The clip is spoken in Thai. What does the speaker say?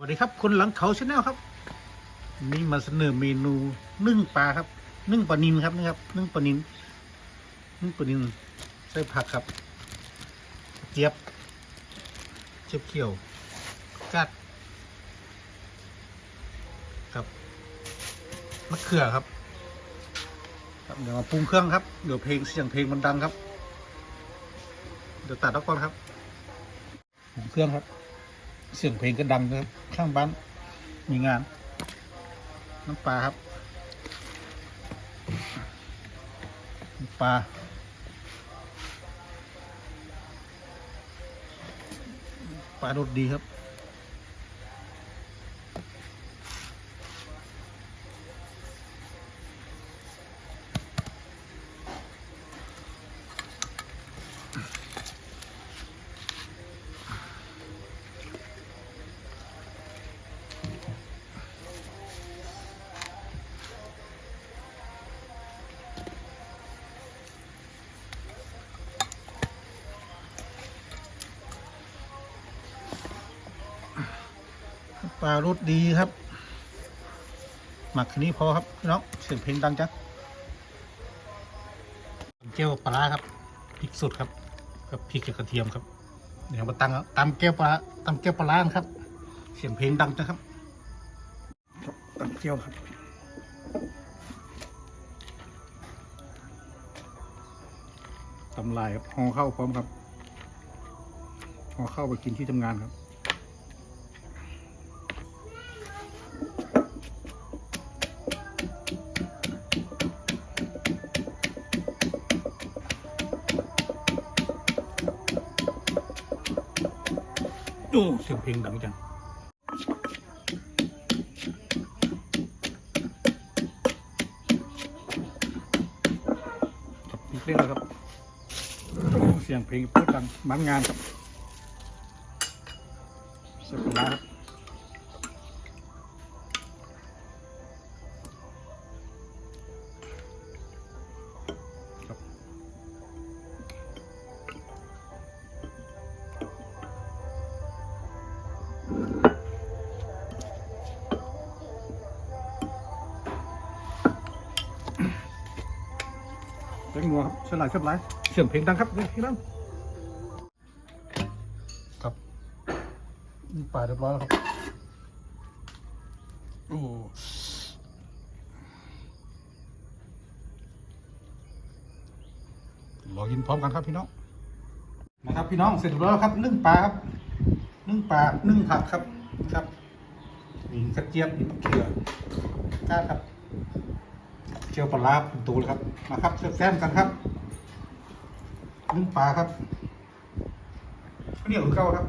สวัสดีครับคนหลังเขาชาแนลครับนี่มาเสนอเมนูนึ่งปลาครับ นึ่งปลานินครับนี่ครับ นึ่งปลานินนึ่งปลานินใส่ผักครับ เจี๊ยบเจี๊ยบเขียวกัดครับมะเขือครับครับเดี๋ยวมาปรุงเครื่องครับเดี๋ยวเพลงเสียงเพลงมันดังครับ เดี๋ยวตัดออกก่อนครับปรุงเครื่องครับ เสียงเพลงก็ดังนะครับ ข้างบ้านมีงาน น้ำปลาครับน้ำปลาปลารสดีครับ ปลารสดีครับ หมักแค่นี้พอครับน้องเสียงเพลงดังจังเจียวปลาครับพริกสดครับกับพริกกับกระเทียมครับเดี๋ยวมาตั้งตำแก้วปลาตำแก้วปลาร้านครับ เสียงเพลงดังจังครับครับตำแก้วครับตำลายครับห่อข้าวพร้อมครับห่อข้าวไปกินที่ทำงานครับ อ้เสียงเพลงดังจังครับมีเพลงแล้วครับโอ้เสียงเพลงพูดดังมันงานครับเสียงปลาร้าครับครับ งงัวครับสลายสลายเสียงเพลงดังครับเพลงดังครับนี่ปลาเรียบร้อยแล้วครับโอ้รอกินพร้อมกันครับพี่น้องนะครับพี่น้องเสร็จเรียบร้อยแล้วครับนึ่งปลาครับนึ่งปลานึ่งผักครับครับมีกระเจี๊ยบมีมะเขือก้าครับ จียวปลาร้าเป็นตูเลยครับมาครับแซ่บๆกันครับนึ่งปลาครับข้าวเหนียวหรือเก้าครับ